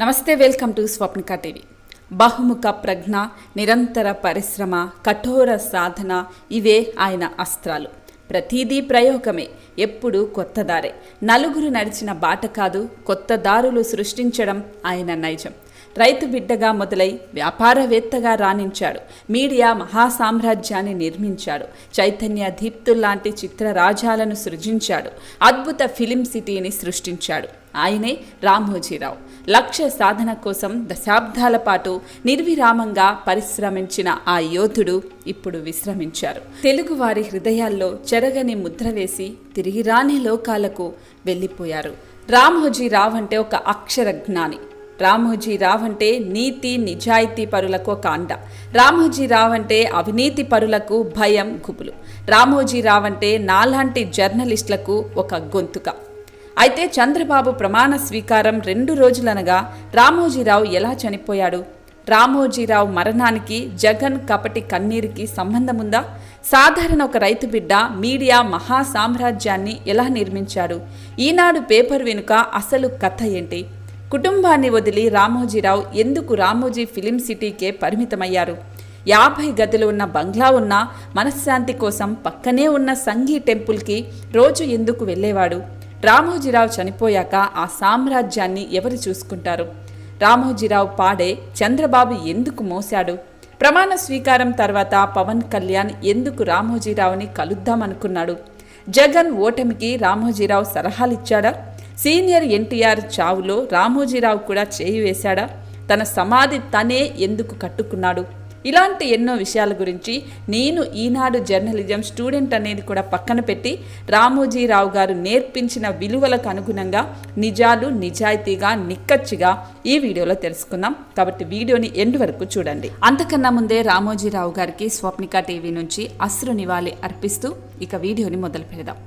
నమస్తే welcome to Swapnika TV. బహుముఖ ప్రజ్ఞ నిరంతర పరిశ్రమ కఠోర సాధన ఇవే ఆయన అస్త్రాలు. ప్రతిదీ ప్రయోగమే ఎప్పుడూ కొత్త దారే. నలుగురు నడిచిన బాట కాదు కొత్త దారులు సృష్టించడం ఆయన నైజం. రైతు బిడ్డగా మొదలై వ్యాపారవేత్తగా రాణించాడు. మీడియా మహాసామ్రాజ్యాన్ని నిర్మించాడు. చైతన్య దీప్తుల్లాంటి చిత్రరాజాలను సృజించాడు. అద్భుత ఫిలిం సిటీని సృష్టించాడు. ఆయనే రామోజీరావు. లక్ష్య సాధన కోసం దశాబ్దాల పాటు నిర్విరామంగా పరిశ్రమించిన ఆ యోధుడు ఇప్పుడు విశ్రమించారు. తెలుగువారి హృదయాల్లో చెరగని ముద్ర వేసి తిరిగి రాని లోకాలకు వెళ్ళిపోయారు. రామోజీరావు అంటే ఒక అక్షర జ్ఞాని. రామోజీ రావంటే అంటే నీతి నిజాయితీ పరులకు ఒక అండ. రామోజీ రావంటే అంటే అవినీతి పరులకు భయం గుబులు. రామోజీ రావంటే అంటే నాలాంటి జర్నలిస్టులకు ఒక గొంతుక. అయితే చంద్రబాబు ప్రమాణ స్వీకారం రెండు రోజులనగా రామోజీరావు ఎలా చనిపోయాడు? రామోజీరావు మరణానికి జగన్ కపటి కన్నీరికి సంబంధముందా? సాధారణ ఒక రైతు బిడ్డ మీడియా మహా సామ్రాజ్యాన్ని ఎలా నిర్మించాడు? ఈనాడు పేపర్ వెనుక అసలు కథ ఏంటి? కుటుంబాన్ని వదిలి రామోజీరావు ఎందుకు రామోజీ ఫిలిం సిటీకే పరిమితమయ్యారు? యాభై గదులు ఉన్న బంగ్లా ఉన్న మనశ్శాంతి కోసం పక్కనే ఉన్న సంఘీ టెంపుల్కి రోజు ఎందుకు వెళ్ళేవాడు? రామోజీరావు చనిపోయాక ఆ సామ్రాజ్యాన్ని ఎవరు చూసుకుంటారు? రామోజీరావు పాడే చంద్రబాబు ఎందుకు మోశాడు? ప్రమాణ స్వీకారం తర్వాత పవన్ కళ్యాణ్ ఎందుకు రామోజీరావుని కలుద్దామనుకున్నాడు? జగన్ ఓటమికి రామోజీరావు సలహాలిచ్చాడా సీనియర్ ఎన్టీఆర్ చావులో రామోజీరావు కూడా చేయి వేశాడా? తన సమాధి తనే ఎందుకు కట్టుకున్నాడు? ఇలాంటి ఎన్నో విషయాల గురించి నేను ఈనాడు జర్నలిజం స్టూడెంట్ అనేది కూడా పక్కన పెట్టి రామోజీరావు గారు నేర్పించిన విలువలకు అనుగుణంగా నిజాలు నిజాయితీగా నిక్కచ్చిగా ఈ వీడియోలో తెలుసుకుందాం. కాబట్టి వీడియోని ఎండ్ వరకు చూడండి. అంతకన్నా ముందే రామోజీరావు గారికి స్వప్నిక టీవీ నుంచి అశ్రు నివాళి అర్పిస్తూ ఇక వీడియోని మొదలు పెడదాం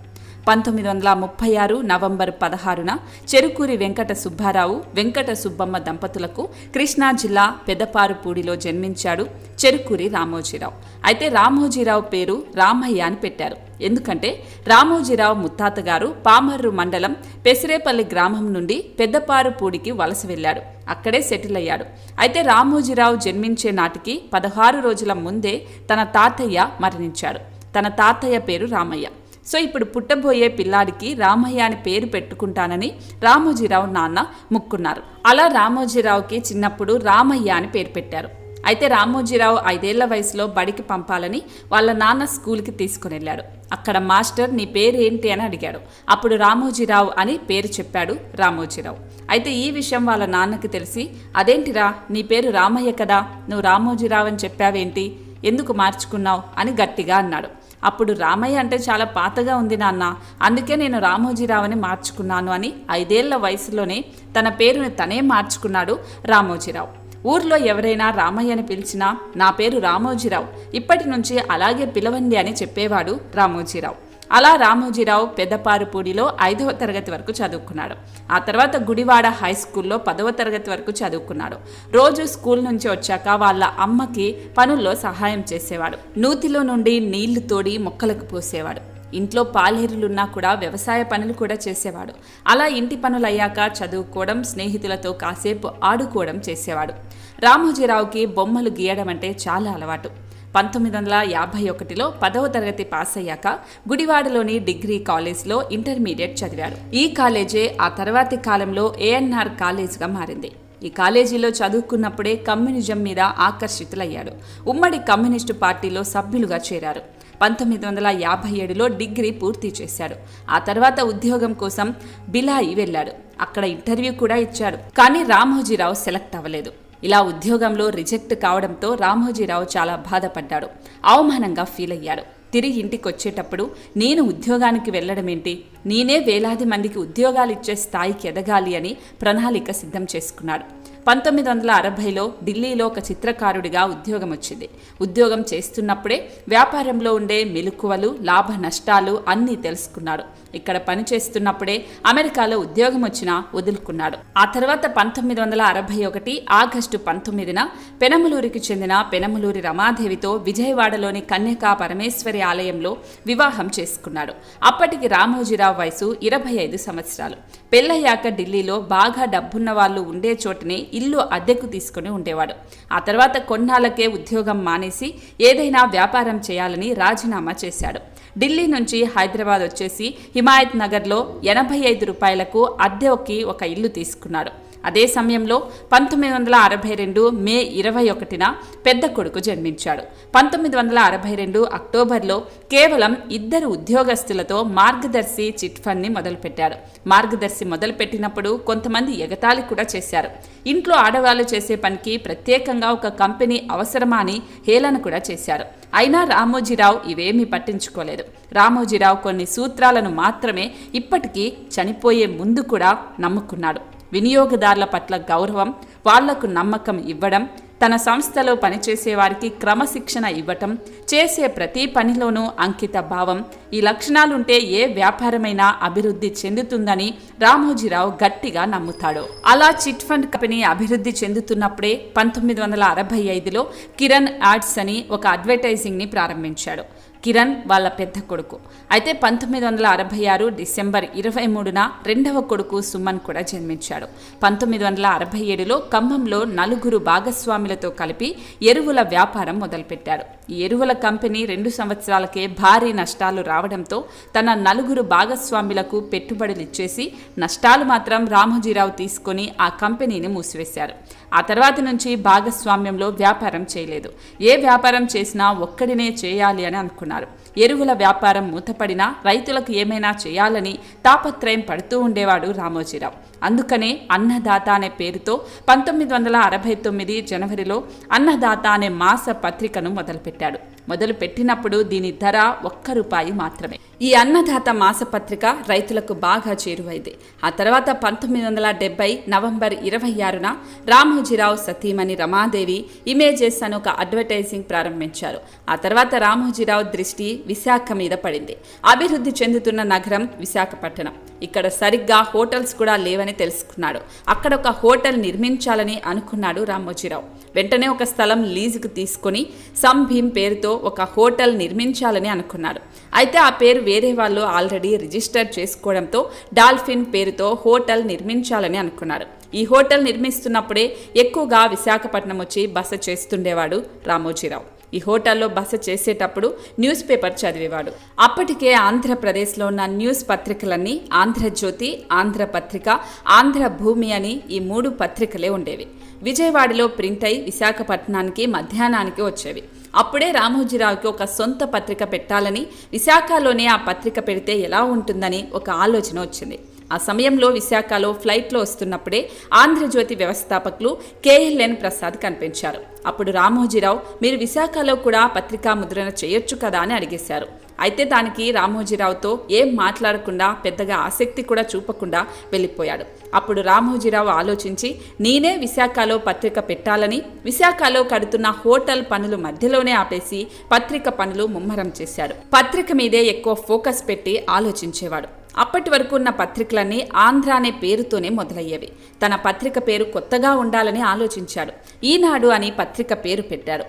పంతొమ్మిది వందల ముప్పై ఆరు నవంబర్ పదహారున చెరుకూరి వెంకట సుబ్బారావు వెంకట సుబ్బమ్మ దంపతులకు కృష్ణా జిల్లా పెదపారుపూడిలో జన్మించాడు చెరుకూరి రామోజీరావు. అయితే రామోజీరావు పేరు రామయ్య అని పెట్టారు. ఎందుకంటే రామోజీరావు ముత్తాత గారు పామర్రు మండలం పెసిరేపల్లి గ్రామం నుండి పెద్దపారుపూడికి వలస వెళ్ళాడు. అక్కడే సెటిల్ అయ్యాడు. అయితే రామోజీరావు జన్మించే నాటికి పదహారు రోజుల ముందే తన తాతయ్య మరణించాడు. తన తాతయ్య పేరు రామయ్య. సో ఇప్పుడు పుట్టబోయే పిల్లాడికి రామయ్య అని పేరు పెట్టుకుంటానని రామోజీరావు నాన్న ముక్కున్నారు. అలా రామోజీరావుకి చిన్నప్పుడు రామయ్య అని పేరు పెట్టారు. అయితే రామోజీరావు ఐదేళ్ళ వయసులో బడికి పంపాలని వాళ్ళ నాన్న స్కూల్కి తీసుకుని వెళ్ళాడు. అక్కడ మాస్టర్ నీ పేరు ఏంటి? అని అడిగాడు. అప్పుడు రామోజీరావు అని పేరు చెప్పాడు రామోజీరావు. అయితే ఈ విషయం వాళ్ళ నాన్నకి తెలిసి అదేంటిరా? నీ పేరు రామయ్య కదా? నువ్వు రామోజీరావు అని చెప్పావేంటి? ఎందుకు మార్చుకున్నావు అని గట్టిగా అన్నాడు. అప్పుడు రామయ్య అంటే చాలా పాతగా ఉంది నాన్న అందుకే నేను రామోజీరావుని మార్చుకున్నాను అని ఐదేళ్ళ వయసులోనే తన పేరుని తనే మార్చుకున్నాడు రామోజీరావు. ఊర్లో ఎవరైనా రామయ్య అని పిలిచినా నా పేరు రామోజీరావు ఇప్పటి నుంచి అలాగే పిలవండి అని చెప్పేవాడు రామోజీరావు. అలా రామోజీరావు పెద్దపారుపూడిలో ఐదవ తరగతి వరకు చదువుకున్నాడు. ఆ తర్వాత గుడివాడ హై స్కూల్లో పదవ తరగతి వరకు చదువుకున్నాడు. రోజు స్కూల్ నుంచి వచ్చాక వాళ్ళ అమ్మకి పనుల్లో సహాయం చేసేవాడు. నూతిలో నుండి నీళ్ళు తోడి మొక్కలకు పోసేవాడు. ఇంట్లో పాలేరులున్నా కూడా వ్యవసాయ పనులు కూడా చేసేవాడు. అలా ఇంటి పనులయ్యాక చదువుకోవడం స్నేహితులతో కాసేపు ఆడుకోవడం చేసేవాడు. రామోజీరావుకి బొమ్మలు గీయడం అంటే చాలా అలవాటు. పంతొమ్మిది వందల యాభై ఒకటిలో పదవ తరగతి పాస్ అయ్యాక గుడివాడలోని డిగ్రీ కాలేజ్లో ఇంటర్మీడియట్ చదివాడు. ఈ కాలేజే ఆ తర్వాతి కాలంలో ఏఎన్ఆర్ కాలేజ్గా మారింది. ఈ కాలేజీలో చదువుకున్నప్పుడే కమ్యూనిజం మీద ఆకర్షితులయ్యాడు. ఉమ్మడి కమ్యూనిస్టు పార్టీలో సభ్యులుగా చేరారు. పంతొమ్మిది వందల యాభై ఏడులో డిగ్రీ పూర్తి చేశాడు. ఆ తర్వాత ఉద్యోగం కోసం బిలాయి వెళ్ళాడు. అక్కడ ఇంటర్వ్యూ కూడా ఇచ్చాడు. కానీ రామోజీరావు సెలెక్ట్ అవ్వలేదు. ఇలా ఉద్యోగంలో రిజెక్ట్ కావడంతో రామోజీరావు చాలా బాధపడ్డాడు. అవమానంగా ఫీల్ అయ్యాడు. తిరిగి ఇంటికి వచ్చేటప్పుడు నేను ఉద్యోగానికి వెళ్ళడం ఏంటి నేనే వేలాది మందికి ఉద్యోగాలు ఇచ్చే స్థాయికి ఎదగాలి అని ప్రణాళిక సిద్ధం చేసుకున్నాడు. పంతొమ్మిది వందల అరవైలో ఢిల్లీలో ఒక చిత్రకారుడిగా ఉద్యోగం వచ్చింది ఉద్యోగం చేస్తున్నప్పుడే వ్యాపారంలో ఉండే మెలకువలు లాభ నష్టాలు అన్నీ తెలుసుకున్నాడు. ఇక్కడ పని చేస్తున్నప్పుడే అమెరికాలో ఉద్యోగం వచ్చినా వదులుకున్నాడు. ఆ తర్వాత పంతొమ్మిది వందల అరవై ఒకటి ఆగస్టు పంతొమ్మిదిన పెనమలూరికి చెందిన పెనమలూరి రమాదేవితో విజయవాడలోని కన్యకా పరమేశ్వరి ఆలయంలో వివాహం చేసుకున్నాడు. అప్పటికి రామోజీరావు వయసు ఇరవై ఐదు సంవత్సరాలు. పెళ్ళయ్యాక ఢిల్లీలో బాగా డబ్బున్న వాళ్ళు ఉండే చోటనే ఇల్లు అద్దెకు తీసుకుని ఉండేవాడు. ఆ తర్వాత కొన్నాళ్ళకే ఉద్యోగం మానేసి ఏదైనా వ్యాపారం చేయాలని రాజీనామా చేశాడు. ఢిల్లీ నుంచి హైదరాబాద్ వచ్చేసి హిమాయత్ నగర్లో ఎనభై ఐదు రూపాయలకు అద్దెకి ఒక ఇల్లు తీసుకున్నాడు. అదే సమయంలో పంతొమ్మిది వందల అరవై రెండు మే ఇరవై ఒకటిన పెద్ద కొడుకు జన్మించాడు. పంతొమ్మిది వందల అరవై రెండు అక్టోబర్లో కేవలం ఇద్దరు ఉద్యోగస్తులతో మార్గదర్శి చిట్ ఫండ్ని మొదలుపెట్టాడు. మార్గదర్శి మొదలుపెట్టినప్పుడు కొంతమంది ఎగతాళి కూడా చేశారు. ఇంట్లో ఆడవాళ్ళు చేసే పనికి ప్రత్యేకంగా ఒక కంపెనీ అవసరమా అని హేళన కూడా చేశారు. అయినా రామోజీరావు ఇవేమీ పట్టించుకోలేదు. రామోజీరావు కొన్ని సూత్రాలను మాత్రమే ఇప్పటికీ చనిపోయే ముందు కూడా నమ్ముకున్నాడు. వినియోగదారుల పట్ల గౌరవం వాళ్ళకు నమ్మకం ఇవ్వడం తన సంస్థలో పనిచేసే వారికి క్రమశిక్షణ ఇవ్వటం చేసే ప్రతి పనిలోనూ అంకిత భావం. ఈ లక్షణాలుంటే ఏ వ్యాపారమైనా అభివృద్ధి చెందుతుందని రామోజీరావు గట్టిగా నమ్ముతాడు. అలా చిట్ ఫండ్ కంపెనీ అభివృద్ధి చెందుతున్నప్పుడే పంతొమ్మిది వందల అరవై ఐదులో కిరణ్ యాడ్స్ అని ఒక అడ్వర్టైజింగ్ని ప్రారంభించాడు. కిరణ్ వాళ్ళ పెద్ద కొడుకు. అయితే పంతొమ్మిది వందల అరవై ఆరు డిసెంబర్ ఇరవై మూడున రెండవ కొడుకు సుమన్ కూడా జన్మించాడు. పంతొమ్మిది వందల అరవై ఏడులో ఖమ్మంలో నలుగురు భాగస్వాములతో కలిపి ఎరువుల వ్యాపారం మొదలుపెట్టాడు ఈ ఎరువుల కంపెనీ రెండు సంవత్సరాలకే భారీ నష్టాలు రావడంతో తన నలుగురు భాగస్వాములకు పెట్టుబడులు ఇచ్చేసి నష్టాలు మాత్రం రామోజీరావు తీసుకొని ఆ కంపెనీని మూసివేశారు. ఆ తర్వాత నుంచి భాగస్వామ్యంలో వ్యాపారం చేయలేదు. ఏ వ్యాపారం చేసినా ఒక్కడినే చేయాలి అని అనుకున్నారు. ఎరువుల వ్యాపారం మూతపడినా రైతులకు ఏమైనా చేయాలని తాపత్రయం పడుతూ ఉండేవాడు రామోజీరావు. అందుకనే అన్నదాత అనే పేరుతో పంతొమ్మిది వందల అరవై తొమ్మిది జనవరిలో అన్నదాత అనే మాస పత్రికను మొదలుపెట్టాడు. మొదలు పెట్టినప్పుడు దీని ధర ఒక్క రూపాయి మాత్రమే. ఈ అన్నదాత మాసపత్రిక రైతులకు బాగా చేరువైంది. ఆ తర్వాత పంతొమ్మిది వందల డెబ్బై నవంబర్ ఇరవై ఆరున రామోజీరావు సతీమణి రమాదేవి ఇమేజెస్ అని ఒక అడ్వర్టైజింగ్ ప్రారంభించారు. ఆ తర్వాత రామోజీరావు దృష్టి విశాఖ మీద పడింది. అభివృద్ధి చెందుతున్న నగరం విశాఖపట్నం ఇక్కడ సరిగ్గా హోటల్స్ కూడా లేవని తెలుసుకున్నాడు. అక్కడ ఒక హోటల్ నిర్మించాలని అనుకున్నాడు రామోజీరావు. వెంటనే ఒక స్థలం లీజుకు తీసుకొని సంభీం పేరుతో ఒక హోటల్ నిర్మించాలని అనుకున్నాడు. అయితే ఆ పేరు వేరే వాళ్ళు ఆల్రెడీ రిజిస్టర్ చేసుకోవడంతో డాల్ఫిన్ పేరుతో హోటల్ నిర్మించాలని అనుకున్నాడు. ఈ హోటల్ నిర్మిస్తున్నప్పుడే ఎక్కువగా విశాఖపట్నం వచ్చి బస చేస్తుండేవాడు రామోజీరావు. ఈ హోటల్లో బస చేసేటప్పుడు న్యూస్ పేపర్ చదివేవాడు. అప్పటికే ఆంధ్రప్రదేశ్లో ఉన్న న్యూస్ పత్రికలన్నీ ఆంధ్రజ్యోతి ఆంధ్రపత్రిక ఆంధ్ర భూమి అని ఈ మూడు పత్రికలే ఉండేవి. విజయవాడలో ప్రింట్ అయి విశాఖపట్నానికి మధ్యాహ్నానికి వచ్చేవి. అప్పుడే రామోజీరావుకి ఒక సొంత పత్రిక పెట్టాలని విశాఖలోనే ఆ పత్రిక పెడితే ఎలా ఉంటుందని ఒక ఆలోచన వచ్చింది. ఆ సమయంలో విశాఖలో ఫ్లైట్లో వస్తున్నప్పుడే ఆంధ్రజ్యోతి వ్యవస్థాపకులు కేఎల్ఎన్ ప్రసాద్ కనిపించారు. అప్పుడు రామోజీరావు మీరు విశాఖలో కూడా పత్రికా ముద్రణ చేయొచ్చు కదా అని అడిగేశారు. అయితే దానికి రామోజీరావుతో ఏం మాట్లాడకుండా పెద్దగా ఆసక్తి కూడా చూపకుండా వెళ్ళిపోయాడు. అప్పుడు రామోజీరావు ఆలోచించి నేనే విశాఖలో పత్రిక పెట్టాలని విశాఖలో కడుతున్న హోటల్ పనులు మధ్యలోనే ఆపేసి పత్రిక పనులు ముమ్మరం చేశాడు. పత్రిక మీదే ఎక్కువ ఫోకస్ పెట్టి ఆలోచించేవాడు. అప్పటి వరకు ఉన్న పత్రికలన్నీ ఆంధ్ర అనే పేరుతోనే మొదలయ్యేవి. తన పత్రిక పేరు కొత్తగా ఉండాలని ఆలోచించాడు. ఈనాడు అని పత్రిక పేరు పెట్టారు.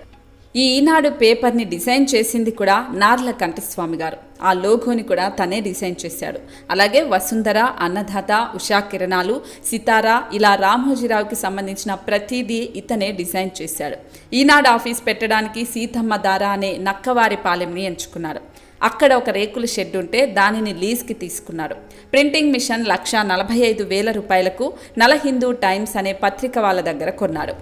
ఈ ఈనాడు పేపర్ని డిజైన్ చేసింది కూడా నార్ల కంఠస్వామి గారు. ఆ లోగోని కూడా తనే డిజైన్ చేశాడు. అలాగే వసుంధర అన్నదాత ఉషా కిరణాలు సితారా ఇలా రామోజీరావుకి సంబంధించిన ప్రతిదీ ఇతనే డిజైన్ చేశాడు. ఈనాడు ఆఫీస్ పెట్టడానికి సీతమ్మ దారా అనే నక్కవారి పాలెంని ఎంచుకున్నారు. అక్కడ ఒక రేకుల షెడ్ ఉంటే దానిని లీజ్కి తీసుకున్నారు. ప్రింటింగ్ మిషన్ లక్ష నలభై ఐదు వేల రూపాయలకు నల హిందూ టైమ్స్ అనే పత్రిక వాళ్ళ దగ్గర కొన్నాడు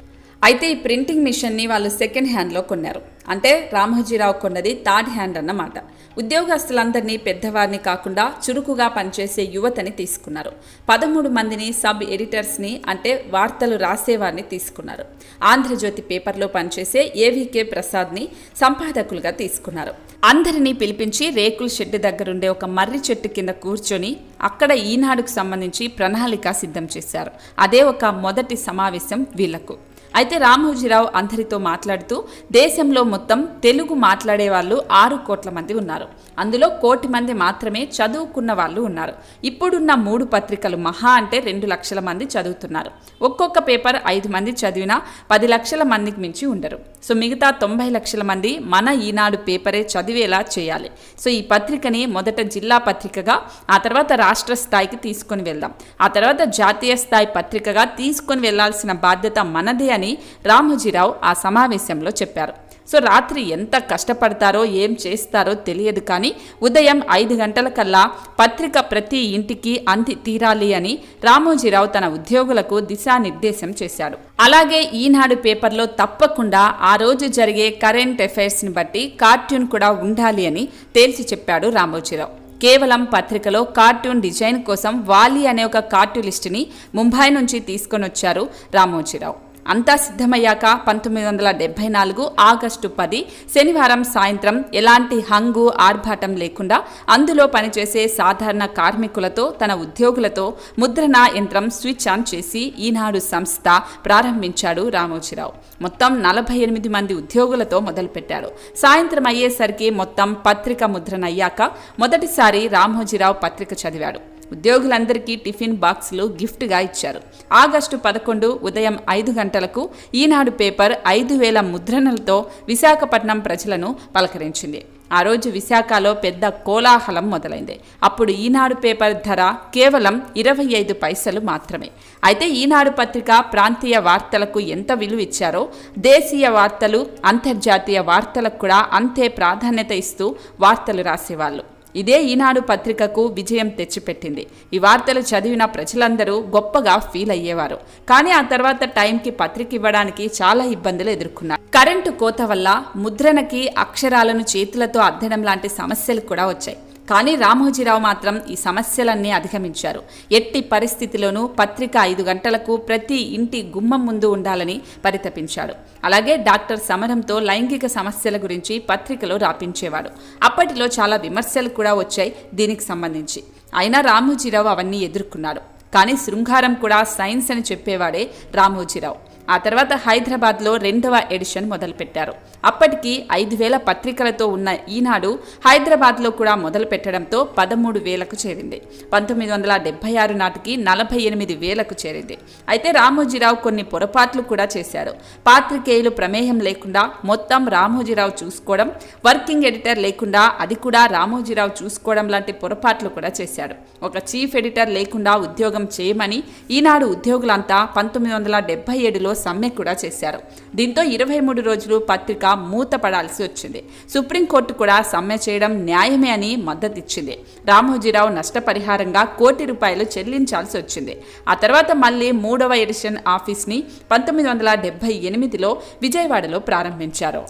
అయితే ఈ ప్రింటింగ్ మిషన్ని వాళ్ళు సెకండ్ హ్యాండ్లో కొన్నారు. అంటే రామోజీరావు కొన్నది థర్డ్ హ్యాండ్ అన్నమాట. ఉద్యోగస్తులందరినీ పెద్దవారిని కాకుండా చురుకుగా పనిచేసే యువతని తీసుకున్నారు. పదమూడు మందిని సబ్ ఎడిటర్స్ని అంటే వార్తలు రాసేవారిని తీసుకున్నారు. ఆంధ్రజ్యోతి పేపర్లో పనిచేసే ఏవికే ప్రసాద్ని సంపాదకులుగా తీసుకున్నారు. అందరినీ పిలిపించి రేకుల షెడ్డు దగ్గరుండే ఒక మర్రి చెట్టు కింద కూర్చొని అక్కడ ఈనాడుకు సంబంధించి ప్రణాళిక సిద్ధం చేశారు. అదే ఒక మొదటి సమావేశం వీళ్ళకు. అయితే రామోజీరావు అందరితో మాట్లాడుతూ దేశంలో మొత్తం తెలుగు మాట్లాడే వాళ్ళు ఆరు కోట్ల మంది ఉన్నారు. అందులో కోటి మంది మాత్రమే చదువుకున్న వాళ్ళు ఉన్నారు. ఇప్పుడున్న మూడు పత్రికలు మహా అంటే రెండు లక్షల మంది చదువుతున్నారు. ఒక్కొక్క పేపర్ ఐదు మంది చదివినా పది లక్షల మందికి మించి ఉండరు. సో మిగతా తొంభై లక్షల మంది మన ఈనాడు పేపరే చదివేలా చేయాలి. సో ఈ పత్రికని మొదట జిల్లా పత్రికగా ఆ తర్వాత రాష్ట్ర స్థాయికి తీసుకొని వెళ్దాం. ఆ తర్వాత జాతీయ స్థాయి పత్రికగా తీసుకొని వెళ్ళాల్సిన బాధ్యత మనదే అని రామోజీరావు ఆ సమావేశంలో చెప్పారు. సో రాత్రి ఎంత కష్టపడతారో ఏం చేస్తారో తెలియదు కానీ ఉదయం ఐదు గంటల కల్లా పత్రిక ప్రతి ఇంటికి అంది తీరాలి అని రామోజీరావు తన ఉద్యోగులకు దిశానిర్దేశం చేశాడు. అలాగే ఈనాడు పేపర్లో తప్పకుండా ఆ రోజు జరిగే కరెంట్ అఫైర్స్ని బట్టి కార్టూన్ కూడా ఉండాలి అని తేల్చి చెప్పాడు రామోజీరావు. కేవలం పత్రికలో కార్టూన్ డిజైన్ కోసం వాలి అనే ఒక కార్టూనిస్ట్ని ముంబై నుంచి తీసుకొని వచ్చారు రామోజీరావు. అంతా సిద్ధమయ్యాక పంతొమ్మిది వందల డెబ్బై నాలుగు ఆగస్టు పది శనివారం సాయంత్రం ఎలాంటి హంగు ఆర్భాటం లేకుండా అందులో పనిచేసే సాధారణ కార్మికులతో తన ఉద్యోగులతో ముద్రణ యంత్రం స్విచ్ ఆన్ చేసి ఈనాడు సంస్థ ప్రారంభించాడు రామోజీరావు. మొత్తం నలభై ఎనిమిది మంది ఉద్యోగులతో మొదలుపెట్టాడు సాయంత్రం అయ్యేసరికి మొత్తం పత్రిక ముద్రణ అయ్యాక మొదటిసారి రామోజీరావు పత్రిక చదివాడు. ఉద్యోగులందరికీ టిఫిన్ బాక్సులు గిఫ్ట్గా ఇచ్చారు. ఆగస్టు పదకొండు ఉదయం ఐదు గంటలకు ఈనాడు పేపర్ ఐదు వేల ముద్రణలతో విశాఖపట్నం ప్రజలను పలకరించింది. ఆ రోజు విశాఖలో పెద్ద కోలాహలం మొదలైంది. అప్పుడు ఈనాడు పేపర్ ధర కేవలం ఇరవై ఐదు పైసలు మాత్రమే. అయితే ఈనాడు పత్రిక ప్రాంతీయ వార్తలకు ఎంత విలువ ఇచ్చారో దేశీయ వార్తలు అంతర్జాతీయ వార్తలకు కూడా అంతే ప్రాధాన్యత ఇస్తూ వార్తలు రాసేవాళ్ళు. ఇదే ఈనాడు పత్రికకు విజయం తెచ్చిపెట్టింది. ఈ వార్తలు చదివిన ప్రజలందరూ గొప్పగా ఫీల్ అయ్యేవారు. కానీ ఆ తర్వాత టైంకి పత్రిక ఇవ్వడానికి చాలా ఇబ్బందులు ఎదుర్కొన్నారు. కరెంటు కోత వల్ల ముద్రణకి అక్షరాలను చేతులతో అద్దడం లాంటి సమస్యలు కూడా వచ్చాయి. కానీ రామోజీరావు మాత్రం ఈ సమస్యలన్నీ అధిగమించారు. ఎట్టి పరిస్థితిలోనూ పత్రిక ఐదు గంటలకు ప్రతి ఇంటి గుమ్మం ముందు ఉండాలని పరితపించాడు. అలాగే డాక్టర్ సమరంతో లైంగిక సమస్యల గురించి పత్రికలో రాపించేవాడు. అప్పటిలో చాలా విమర్శలు కూడా వచ్చాయి దీనికి సంబంధించి. అయినా రామోజీరావు అవన్నీ ఎదుర్కొన్నాడు కానీ శృంగారం కూడా సైన్స్ అని చెప్పేవాడే రామోజీరావు. ఆ తర్వాత హైదరాబాద్లో రెండవ ఎడిషన్ మొదలుపెట్టారు. అప్పటికి ఐదు వేల పత్రికలతో ఉన్న ఈనాడు హైదరాబాద్లో కూడా మొదలు పెట్టడంతో పదమూడు వేలకు చేరింది. పంతొమ్మిది వందల డెబ్బై ఆరు నాటికి నలభై ఎనిమిది వేలకు చేరింది. అయితే రామోజీరావు కొన్ని పొరపాట్లు కూడా చేశారు. పాత్రికేయులు ప్రమేయం లేకుండా మొత్తం రామోజీరావు చూసుకోవడం వర్కింగ్ ఎడిటర్ లేకుండా అది కూడా రామోజీరావు చూసుకోవడం లాంటి పొరపాట్లు కూడా చేశాడు. ఒక చీఫ్ ఎడిటర్ లేకుండా ఉద్యోగం చేయమని ఈనాడు ఉద్యోగులంతా పంతొమ్మిది వందల డెబ్బై ఏడులో సమ్మె కూడా చేశారు. దీంతో ఇరవై మూడు రోజులు పత్రిక మూతపడాల్సి వచ్చింది. సుప్రీంకోర్టు కూడా సమ్మె చేయడం న్యాయమే అని మద్దతిచ్చింది. రామోజీరావు నష్టపరిహారంగా కోటి రూపాయలు చెల్లించాల్సి వచ్చింది. ఆ తర్వాత మళ్ళీ మూడవ ఎడిషన్ ఆఫీస్ని పంతొమ్మిది వందల డెబ్బై ఎనిమిదిలో విజయవాడలో ప్రారంభించారు.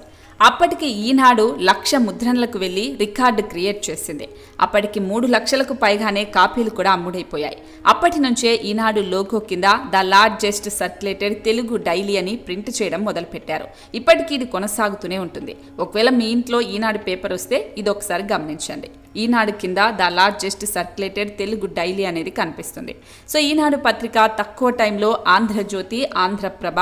అప్పటికి ఈనాడు లక్ష ముద్రణలకు వెళ్ళి రికార్డు క్రియేట్ చేసింది. అప్పటికి మూడు లక్షలకు పైగానే కాపీలు కూడా అమ్ముడైపోయాయి. అప్పటి నుంచే ఈనాడు లోగో కింద the largest circulated Telugu daily అని ప్రింట్ చేయడం మొదలుపెట్టారు. ఇప్పటికీ ఇది కొనసాగుతూనే ఉంటుంది. ఒకవేళ మీ ఇంట్లో ఈనాడు పేపర్ వస్తే ఇది ఒకసారి గమనించండి. ఈనాడు కింద the largest circulated Telugu daily అనేది కనిపిస్తుంది. సో ఈనాడు పత్రిక తక్కువ టైంలో ఆంధ్రజ్యోతి ఆంధ్రప్రభ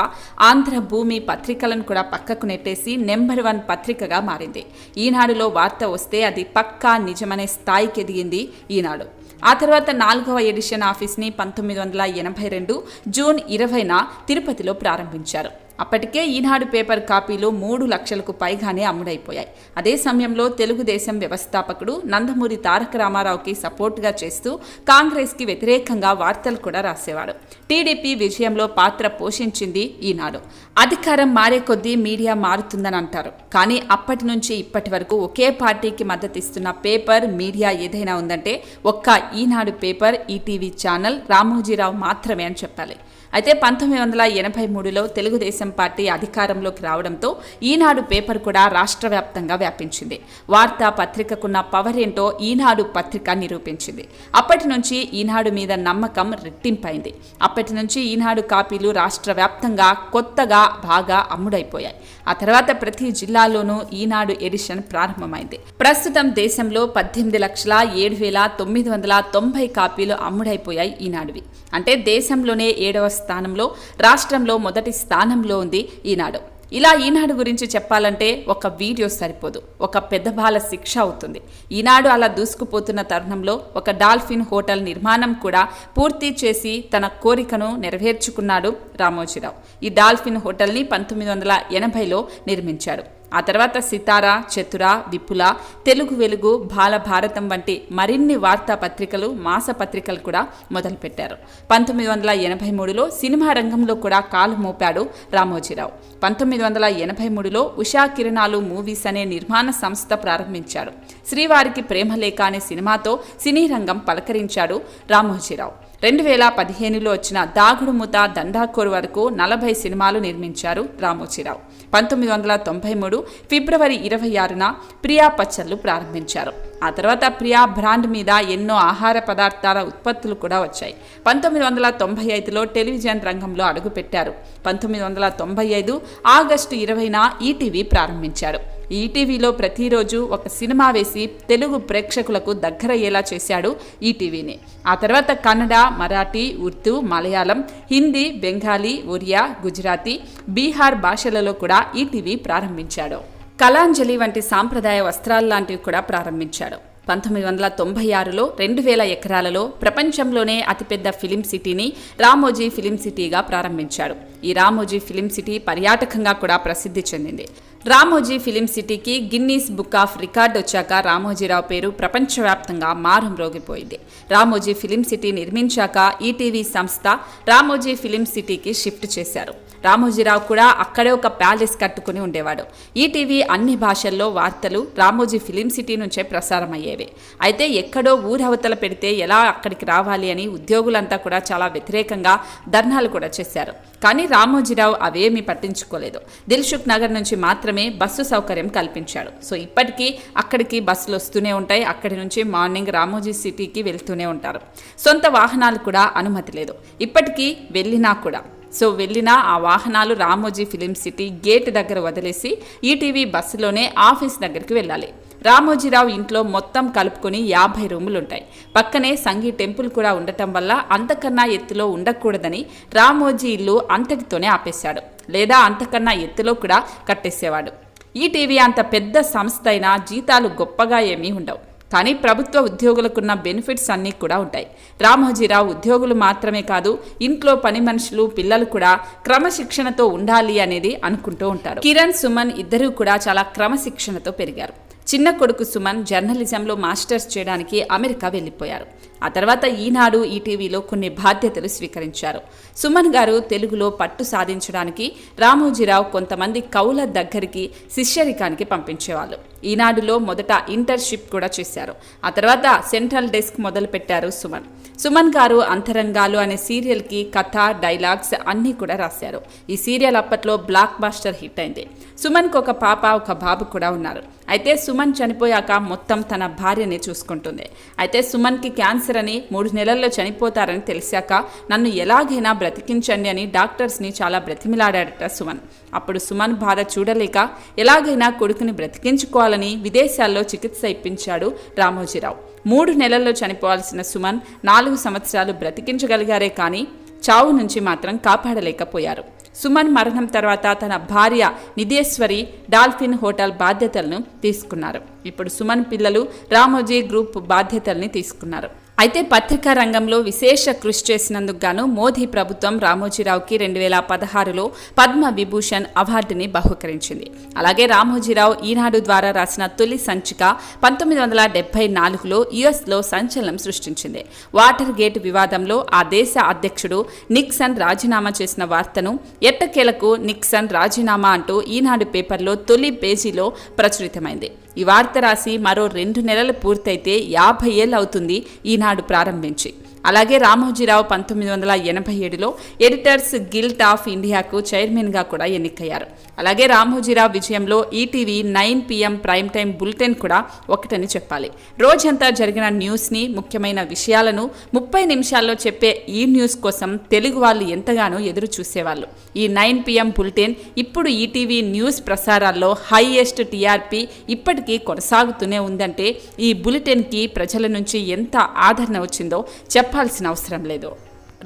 ఆంధ్ర భూమి పత్రికలను కూడా పక్కకు నెట్టేసి నెంబర్ వన్ పత్రికగా మారింది. ఈనాడులో వార్త వస్తే అది పక్కా నిజమనే స్థాయికి ఎదిగింది ఈనాడు. ఆ తర్వాత నాలుగవ ఎడిషన్ ఆఫీస్ని పంతొమ్మిది వందల ఎనభై రెండు జూన్ ఇరవైన తిరుపతిలో ప్రారంభించారు. అప్పటికే ఈనాడు పేపర్ కాపీలు మూడు లక్షలకు పైగానే అమ్ముడైపోయాయి. అదే సమయంలో తెలుగుదేశం వ్యవస్థాపకుడు నందమూరి తారక రామారావుకి సపోర్ట్గా చేస్తూ కాంగ్రెస్కి వ్యతిరేకంగా వార్తలు కూడా రాసేవాడు. టీడీపీ విజయంలో పాత్ర పోషించింది ఈనాడు. అధికారం మారే కొద్దీ మీడియా మారుతుందని అంటారు. కానీ అప్పటి నుంచి ఇప్పటి వరకు ఒకే పార్టీకి మద్దతిస్తున్న పేపర్ మీడియా ఏదైనా ఉందంటే ఒక్క Eenadu paper ETV channel Ramoji Rao మాత్రమే అని చెప్పాలి. అయితే పంతొమ్మిది వందల ఎనభై మూడులో తెలుగుదేశం పార్టీ అధికారంలోకి రావడంతో ఈనాడు పేపర్ కూడా రాష్ట్ర వ్యాప్తంగా వ్యాపించింది. వార్తా పత్రికకున్న పవర్ ఏంటో ఈనాడు పత్రిక నిరూపించింది. అప్పటి నుంచి ఈనాడు మీద నమ్మకం రెట్టింపైంది. అప్పటి నుంచి ఈనాడు కాపీలు రాష్ట్ర వ్యాప్తంగా కొత్తగా బాగా అమ్ముడైపోయాయి. ఆ తర్వాత ప్రతి జిల్లాలోనూ ఈనాడు ఎడిషన్ ప్రారంభమైంది. ప్రస్తుతం దేశంలో పద్దెనిమిది లక్షల ఏడు వేల తొమ్మిది వందల తొంభై కాపీలు అమ్ముడైపోయాయి ఈనాడువి. అంటే దేశంలోనే ఏడవ స్థానంలో రాష్ట్రంలో మొదటి స్థానంలో ఉంది ఈనాడు. ఇలా ఈనాడు గురించి చెప్పాలంటే ఒక వీడియో సరిపోదు. ఒక పెద్ద బాల శిక్ష అవుతుంది. ఈనాడు అలా దూసుకుపోతున్న తరుణంలో ఒక డాల్ఫిన్ హోటల్ నిర్మాణం కూడా పూర్తి చేసి తన కోరికను నెరవేర్చుకున్నాడు రామోజీరావు. ఈ డాల్ఫిన్ హోటల్ని పంతొమ్మిది వందల ఎనభైలో నిర్మించాడు ఆ తర్వాత సితార చతుర విపుల తెలుగు వెలుగు బాలభారతం వంటి మరిన్ని వార్తాపత్రికలు మాసపత్రికలు కూడా మొదలుపెట్టారు. పంతొమ్మిది వందల ఎనభై మూడులో సినిమా రంగంలో కూడా కాలు మోపాడు రామోజీరావు. పంతొమ్మిది వందల ఎనభై మూడులో ఉషా కిరణాలు మూవీస్ అనే నిర్మాణ సంస్థ ప్రారంభించాడు. శ్రీవారికి ప్రేమలేఖ అనే సినిమాతో సినీ రంగం పలకరించాడు రామోజీరావు. రెండు వేల పదిహేనులో వచ్చిన దాగుడు ముత దండాకోర్ వరకు నలభై సినిమాలు నిర్మించారు రామోజీరావు. పంతొమ్మిది వందల తొంభై మూడు ఫిబ్రవరి ఇరవై ఆరున ప్రియా పచ్చళ్ళు ప్రారంభించారు. ఆ తర్వాత ప్రియా బ్రాండ్ మీద ఎన్నో ఆహార పదార్థాల ఉత్పత్తులు కూడా వచ్చాయి. పంతొమ్మిది వందల తొంభై ఐదులో టెలివిజన్ రంగంలో అడుగుపెట్టారు. పంతొమ్మిది వందల తొంభై ఐదు ఆగస్టు ఇరవైన ఈటీవీ ప్రారంభించారు. ఈటీవీలో ప్రతిరోజు ఒక సినిమా వేసి తెలుగు ప్రేక్షకులకు దగ్గరయ్యేలా చేశాడు ఈటీవీని. ఆ తర్వాత కన్నడ మరాఠీ ఉర్దూ మలయాళం హిందీ బెంగాలీ ఒరియా గుజరాతీ బీహార్ భాషలలో కూడా ఈటీవీ ప్రారంభించాడు. కళాంజలి వంటి సాంప్రదాయ వస్త్రాలు లాంటివి కూడా ప్రారంభించాడు. పంతొమ్మిది వందల తొంభై ఆరులో రెండు వేల ఎకరాలలో ప్రపంచంలోనే అతిపెద్ద ఫిలిం సిటీని రామోజీ ఫిలిం సిటీగా ప్రారంభించాడు. ఈ రామోజీ ఫిలిం సిటీ పర్యాటకంగా కూడా ప్రసిద్ధి చెందింది. రామోజీ ఫిలిం సిటీకి గిన్నీస్ బుక్ ఆఫ్ రికార్డ్ వచ్చాక రామోజీరావు పేరు ప్రపంచవ్యాప్తంగా మారుమ్రోగిపోయింది రామోజీ ఫిలిం సిటీ నిర్మించాక ఈటీవీ సంస్థ రామోజీ ఫిలిం సిటీకి షిఫ్ట్ చేశారు. రామోజీరావు కూడా అక్కడే ఒక ప్యాలెస్ కట్టుకుని ఉండేవాడు. ఈటీవీ అన్ని భాషల్లో వార్తలు రామోజీ ఫిలిం సిటీ నుంచే ప్రసారమయ్యేవి. అయితే ఎక్కడో ఊరవతల పెడితే ఎలా అక్కడికి రావాలి అని ఉద్యోగులంతా కూడా చాలా వ్యతిరేకంగా ధర్నాలు కూడా చేశారు. కానీ రామోజీరావు అవేమీ పట్టించుకోలేదు. దిల్సుఖ్ నగర్ నుంచి మాత్రమే బస్సు సౌకర్యం కల్పించాడు. సో ఇప్పటికీ అక్కడికి బస్సులు వస్తూనే ఉంటాయి. అక్కడి నుంచి మార్నింగ్ రామోజీ సిటీకి వెళ్తూనే ఉంటారు. సొంత వాహనాలు కూడా అనుమతి లేదు. ఇప్పటికీ వెళ్ళినా కూడా సో వెళ్ళిన ఆ వాహనాలు రామోజీ ఫిలిం సిటీ గేట్ దగ్గర వదిలేసి ఈటీవీ బస్సులోనే ఆఫీస్ దగ్గరికి వెళ్ళాలి. రామోజీరావు ఇంట్లో మొత్తం కలుపుకొని యాభై రూములు ఉంటాయి పక్కనే సంగీ టెంపుల్ కూడా ఉండటం వల్ల అంతకన్నా ఎత్తులో ఉండకూడదని రామోజీ ఇల్లు అంతటితోనే ఆపేశాడు. లేదా అంతకన్నా ఎత్తులో కూడా కట్టేసేవాడు. ఈటీవీ అంత పెద్ద సంస్థ అయినా జీతాలు గొప్పగా ఏమీ ఉండవు. కానీ ప్రభుత్వ ఉద్యోగులకున్న బెనిఫిట్స్ అన్నీ కూడా ఉంటాయి. రామోజీరావు ఉద్యోగులు మాత్రమే కాదు ఇంట్లో పని మనుషులు పిల్లలు కూడా క్రమశిక్షణతో ఉండాలి అనేది అనుకుంటూ ఉంటారు. కిరణ్ సుమన్ ఇద్దరూ కూడా చాలా క్రమశిక్షణతో పెరిగారు. చిన్న కొడుకు సుమన్ జర్నలిజంలో మాస్టర్స్ చేయడానికి అమెరికా వెళ్ళిపోయారు. ఆ తర్వాత ఈనాడు ఈటీవీలో కొన్ని బాధ్యతలు స్వీకరించారు. సుమన్ గారు తెలుగులో పట్టు సాధించడానికి రామోజీరావు కొంతమంది కవుల దగ్గరికి శిష్యరికానికి పంపించేవాళ్ళు. ఈనాడులో మొదట ఇంటర్న్షిప్ కూడా చేశారు. ఆ తర్వాత సెంట్రల్ డెస్క్ మొదలుపెట్టారు సుమన్. సుమన్ గారు అంతరంగాలు అనే సీరియల్కి కథ డైలాగ్స్ అన్నీ కూడా రాశారు. ఈ సీరియల్ అప్పట్లో బ్లాక్ బాస్టర్ హిట్ అయింది. సుమన్కు ఒక పాప ఒక బాబు కూడా ఉన్నారు. అయితే సుమన్ చనిపోయాక మొత్తం తన భార్యని చూసుకుంటుంది. అయితే సుమన్కి క్యాన్సర్ అని మూడు నెలల్లో చనిపోతారని తెలిసాక నన్ను ఎలాగైనా బ్రతికించండి అని డాక్టర్స్ని చాలా బ్రతిమిలాడాడట సుమన్. అప్పుడు సుమన్ బాధ చూడలేక ఎలాగైనా కొడుకుని బ్రతికించుకోవాలని విదేశాల్లో చికిత్స ఇప్పించాడు రామోజీరావు. మూడు నెలల్లో చనిపోవాల్సిన సుమన్ నాలుగు సంవత్సరాలు బ్రతికించగలిగారే కానీ చావు నుంచి మాత్రం కాపాడలేకపోయారు. సుమన్ మరణం తర్వాత తన భార్య నిధేశ్వరి డాల్ఫిన్ హోటల్ బాధ్యతలను తీసుకున్నారు. ఇప్పుడు సుమన్ పిల్లలు రామోజీ గ్రూప్ బాధ్యతల్ని తీసుకున్నారు. అయితే పత్రికా రంగంలో విశేష కృషి చేసినందుకు గాను మోదీ ప్రభుత్వం రామోజీరావుకి రెండు వేల పదహారులో పద్మ విభూషణ్ అవార్డుని బహుకరించింది. అలాగే రామోజీరావు ఈనాడు ద్వారా రాసిన తొలి సంచిక పంతొమ్మిది వందల డెబ్బై నాలుగులో యుఎస్లో సంచలనం సృష్టించింది. వాటర్ గేట్ వివాదంలో ఆ దేశ అధ్యక్షుడు నిక్సన్ రాజీనామా చేసిన వార్తను ఎట్టకేలకు నిక్సన్ రాజీనామా అంటూ ఈనాడు పేపర్లో తొలి పేజీలో ప్రచురితమైంది. ఈ వార్త రాసి మరో రెండు నెలలు పూర్తయితే యాభై ఏళ్ళు అవుతుంది ఈనాడు ప్రారంభించి. అలాగే రామోజీరావు పంతొమ్మిది వందల ఎనభై ఏడులో ఎడిటర్స్ గిల్ట్ ఆఫ్ ఇండియాకు చైర్మన్గా కూడా ఎన్నికయ్యారు. అలాగే రామోజీరావు విజయంలో ETV nine PM prime time bulletin కూడా ఒకటని చెప్పాలి. రోజంతా జరిగిన న్యూస్ని ముఖ్యమైన విషయాలను ముప్పై నిమిషాల్లో చెప్పే ఈ న్యూస్ కోసం తెలుగు వాళ్ళు ఎంతగానో ఎదురు చూసేవాళ్ళు ఈ నైన్ పిఎం బులెటిన్ ఇప్పుడు ఈటీవీ న్యూస్ ప్రసారాల్లో హైయెస్ట్ టీఆర్పీ ఇప్పటికీ కొనసాగుతూనే ఉందంటే ఈ బులెటిన్కి ప్రజల నుంచి ఎంత ఆదరణ వచ్చిందో చెప్పాల్సిన అవసరం లేదు.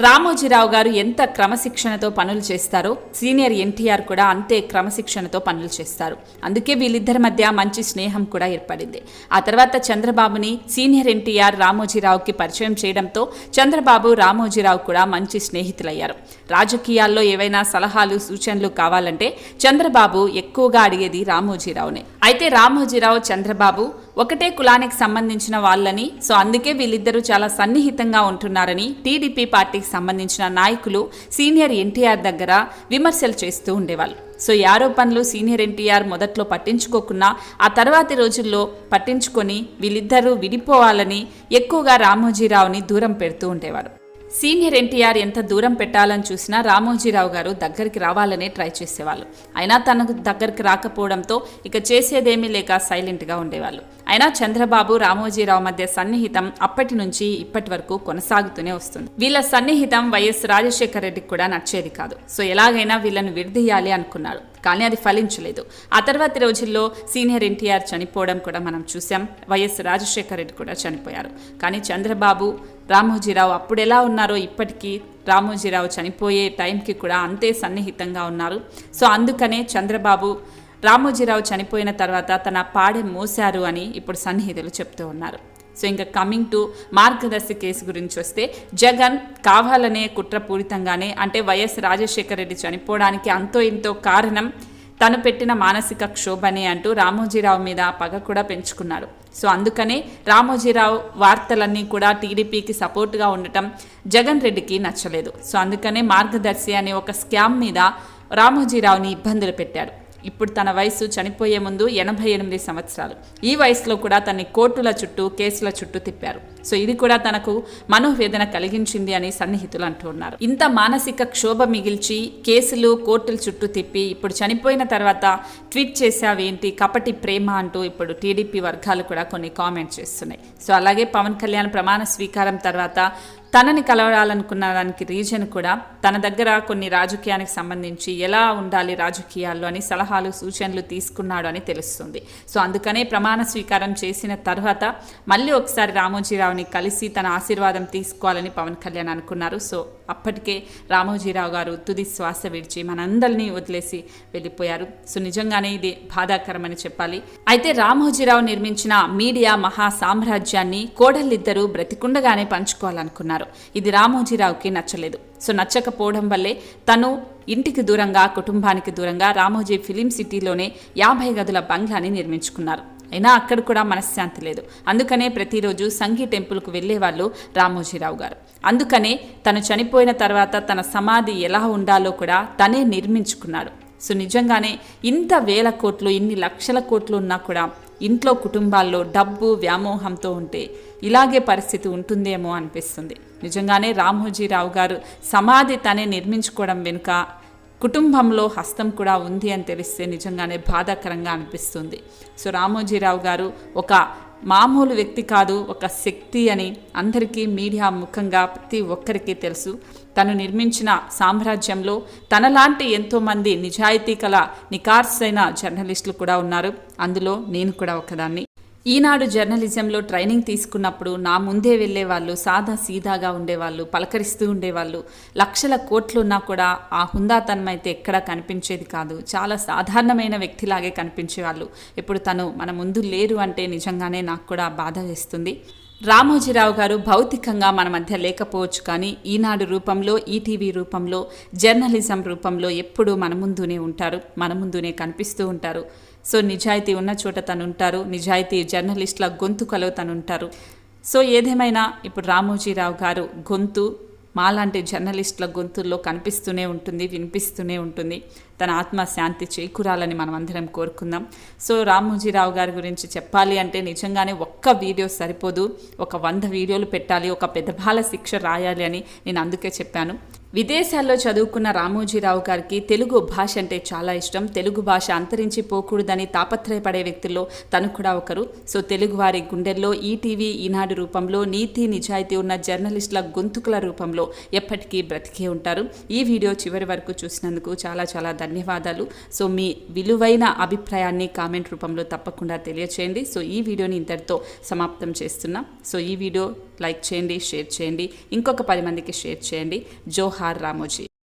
రామోజీరావు గారు ఎంత క్రమశిక్షణతో పనులు చేస్తారో సీనియర్ ఎన్టీఆర్ కూడా అంతే క్రమశిక్షణతో పనులు చేస్తారు. అందుకే వీళ్ళిద్దరి మధ్య మంచి స్నేహం కూడా ఏర్పడింది. ఆ తర్వాత చంద్రబాబుని సీనియర్ ఎన్టీఆర్ రామోజీరావుకి పరిచయం చేయడంతో చంద్రబాబు రామోజీరావు కూడా మంచి స్నేహితులయ్యారు. రాజకీయాల్లో ఏవైనా సలహాలు సూచనలు కావాలంటే చంద్రబాబు ఎక్కువగా అడిగేది రామోజీరావునే. అయితే రామోజీరావు చంద్రబాబు ఒకటే కులానికి సంబంధించిన వాళ్ళని సో అందుకే వీళ్ళిద్దరూ చాలా సన్నిహితంగా ఉంటున్నారని టీడీపీ పార్టీకి సంబంధించిన నాయకులు సీనియర్ ఎన్టీఆర్ దగ్గర విమర్శలు చేస్తూ ఉండేవాళ్ళు. సో ఈ ఆరోపణలు సీనియర్ ఎన్టీఆర్ మొదట్లో పట్టించుకోకున్నా ఆ తర్వాతి రోజుల్లో పట్టించుకొని వీళ్ళిద్దరూ విడిపోవాలని ఎక్కువగా రామోజీరావుని దూరం పెడుతూ ఉండేవారు. సీనియర్ ఎన్టీఆర్ ఎంత దూరం పెట్టాలని చూసినా రామోజీరావు గారు దగ్గరికి రావాలనే ట్రై చేసేవాళ్ళు. అయినా తనకు దగ్గరికి రాకపోవడంతో ఇక చేసేదేమీ లేక సైలెంట్గా ఉండేవాళ్ళు. అయినా చంద్రబాబు రామోజీరావు మధ్య సన్నిహితం అప్పటి నుంచి ఇప్పటి వరకు కొనసాగుతూనే వస్తుంది. వీళ్ళ సన్నిహితం వైఎస్ రాజశేఖర రెడ్డికి కూడా నచ్చేది కాదు. సో ఎలాగైనా వీళ్ళని విడదీయాలి అనుకున్నాడు. కానీ అది ఫలించలేదు. ఆ తర్వాతి రోజుల్లో సీనియర్ ఎన్టీఆర్ చనిపోవడం కూడా మనం చూసాం. వైఎస్ రాజశేఖర రెడ్డి కూడా చనిపోయారు. కానీ చంద్రబాబు రామోజీరావు అప్పుడు ఎలా ఉన్నారో ఇప్పటికీ రామోజీరావు చనిపోయే టైంకి కూడా అంతే సన్నిహితంగా ఉన్నారు. సో అందుకనే చంద్రబాబు రామోజీరావు చనిపోయిన తర్వాత తన పాడె మోశారు అని ఇప్పుడు సన్నిహితులు చెప్తూ ఉన్నారు. సో ఇంకా కమింగ్ టు మార్గదర్శి కేసు గురించి వస్తే జగన్ కావాలనే కుట్రపూరితంగానే అంటే వైఎస్ రాజశేఖర రెడ్డి చనిపోవడానికి అంతో ఇంతో కారణం తను పెట్టిన మానసిక క్షోభనే అంటూ రామోజీరావు మీద పగ కూడా పెంచుకున్నారు సో అందుకనే రామోజీరావు వార్తలన్నీ కూడా టీడీపీకి సపోర్ట్గా ఉండటం జగన్ రెడ్డికి నచ్చలేదు. సో అందుకనే మార్గదర్శి అనే ఒక స్కామ్ మీద రామోజీరావుని ఇబ్బందులు పెట్టాడు. ఇప్పుడు తన వయసు చనిపోయే ముందు ఎనభై ఎనిమిది సంవత్సరాలు. ఈ వయసులో కూడా తన్ని కోర్టుల చుట్టూ కేసుల చుట్టూ తిప్పారు. సో ఇది కూడా తనకు మనోవేదన కలిగించింది అని సన్నిహితులు అంటున్నారు ఇంత మానసిక క్షోభ మిగిల్చి కేసులు కోర్టుల చుట్టూ తిప్పి ఇప్పుడు చనిపోయిన తర్వాత ట్వీట్ చేసావేంటి కపటి ప్రేమ అంటూ ఇప్పుడు టీడీపీ వర్గాలు కూడా కొన్ని కామెంట్స్ చేస్తున్నాయి. సో అలాగే పవన్ కళ్యాణ్ ప్రమాణ స్వీకారం తర్వాత తనని కలవాలనుకున్న దానికి రీజన్ కూడా తన దగ్గర కొన్ని రాజకీయానికి సంబంధించి ఎలా ఉండాలి రాజకీయాల్లో అని సలహాలు సూచనలు తీసుకున్నాడు అని తెలుస్తుంది. సో అందుకనే ప్రమాణ స్వీకారం చేసిన తర్వాత మళ్ళీ ఒకసారి రామోజీరావుని కలిసి తన ఆశీర్వాదం తీసుకోవాలని పవన్ కళ్యాణ్ అనుకున్నారు. సో అప్పటికే రామోజీరావు గారు తుది శ్వాస విడిచి మనందరినీ వదిలేసి వెళ్ళిపోయారు. సో నిజంగానే ఇది బాధాకరమని చెప్పాలి. అయితే రామోజీరావు నిర్మించిన మీడియా మహా సామ్రాజ్యాన్ని కోడళ్ళిద్దరూ బ్రతికుండగానే పంచుకోవాలనుకున్నారు. ఇది రామోజీరావుకి నచ్చలేదు. సో నచ్చకపోవడం వల్లే తను ఇంటికి దూరంగా కుటుంబానికి దూరంగా రామోజీ ఫిలిం సిటీలోనే యాభై గదుల బంగ్లాని నిర్మించుకున్నారు. అయినా అక్కడ కూడా మనశ్శాంతి లేదు. అందుకనే ప్రతిరోజు సంఘీ టెంపుల్కు వెళ్ళేవాళ్ళు రామోజీరావు గారు. అందుకనే తను చనిపోయిన తర్వాత తన సమాధి ఎలా ఉండాలో కూడా తనే నిర్మించుకున్నాడు. సో నిజంగానే ఇంత వేల కోట్లు ఇన్ని లక్షల కోట్లు ఉన్నా కూడా ఇంట్లో కుటుంబాల్లో డబ్బు వ్యామోహంతో ఉంటే ఇలాగే పరిస్థితి ఉంటుందేమో అనిపిస్తుంది. నిజంగానే రామోజీరావు గారు సమాధి తనే నిర్మించుకోవడం వెనుక కుటుంబంలో హస్తం కూడా ఉంది అని తెలిస్తే నిజంగానే బాధాకరంగా అనిపిస్తుంది. సో రామోజీరావు గారు ఒక మామూలు వ్యక్తి కాదు ఒక శక్తి అని అందరికీ మీడియా ముఖంగా ప్రతి ఒక్కరికి తెలుసు. తను నిర్మించిన సామ్రాజ్యంలో తనలాంటి ఎంతోమంది నిజాయితీ కల నికార్సైన జర్నలిస్టులు కూడా ఉన్నారు. అందులో నేను కూడా ఒకదాన్ని. ఈనాడు జర్నలిజంలో ట్రైనింగ్ తీసుకున్నప్పుడు నా ముందే వెళ్ళేవాళ్ళు సాదా సీదాగా ఉండేవాళ్ళు పలకరిస్తూ ఉండేవాళ్ళు. లక్షల కోట్లున్నా కూడా ఆ హుందాతనం అయితే ఎక్కడా కనిపించేది కాదు. చాలా సాధారణమైన వ్యక్తిలాగే కనిపించేవాళ్ళు. ఇప్పుడు తను మన ముందు లేరు అంటే నిజంగానే నాకు కూడా బాధ వేస్తుంది. రామోజీరావు గారు భౌతికంగా మన మధ్య లేకపోవచ్చు కానీ ఈనాడు రూపంలో ఈటీవీ రూపంలో జర్నలిజం రూపంలో ఎప్పుడూ మన ముందునే ఉంటారు మన ముందునే కనిపిస్తూ ఉంటారు. సో నిజాయితీ ఉన్న చోట తను ఉంటారు నిజాయితీ జర్నలిస్టుల గొంతుకలో తను ఉంటారు సో ఏదేమైనా ఇప్పుడు రామోజీరావు గారు గొంతు మాలాంటి జర్నలిస్టుల గొంతుల్లో కనిపిస్తూనే ఉంటుంది వినిపిస్తూనే ఉంటుంది. తన ఆత్మ శాంతి చేకూరాలని మనం అందరం కోరుకుందాం. సో రామోజీరావు గారి గురించి చెప్పాలి అంటే నిజంగానే ఒక్క వీడియో సరిపోదు. ఒక వంద వీడియోలు పెట్టాలి ఒక పెద్దబాల శిక్ష రాయాలి అని నేను అందుకే చెప్పాను. విదేశాల్లో చదువుకున్న రామోజీరావు గారికి తెలుగు భాష అంటే చాలా ఇష్టం. తెలుగు భాష అంతరించిపోకూడదని తాపత్రయపడే వ్యక్తుల్లో తను కూడా ఒకరు. సో తెలుగువారి గుండెల్లో ఈటీవీ ఈనాడు రూపంలో నీతి నిజాయితీ ఉన్న జర్నలిస్టుల గొంతుకుల రూపంలో ఎప్పటికీ బ్రతికే ఉంటారు. ఈ వీడియో చివరి వరకు చూసినందుకు చాలా చాలా ధన్యవాదాలు. సో మీ విలువైన అభిప్రాయాన్ని కామెంట్ రూపంలో తప్పకుండా తెలియచేయండి. సో ఈ వీడియోని ఇంతటితో సమాప్తం చేస్తున్నాం. సో ఈ వీడియో లైక్ చేయండి షేర్ చేయండి. ఇంకొక పది మందికి షేర్ చేయండి. జోహార్ రామోజీ.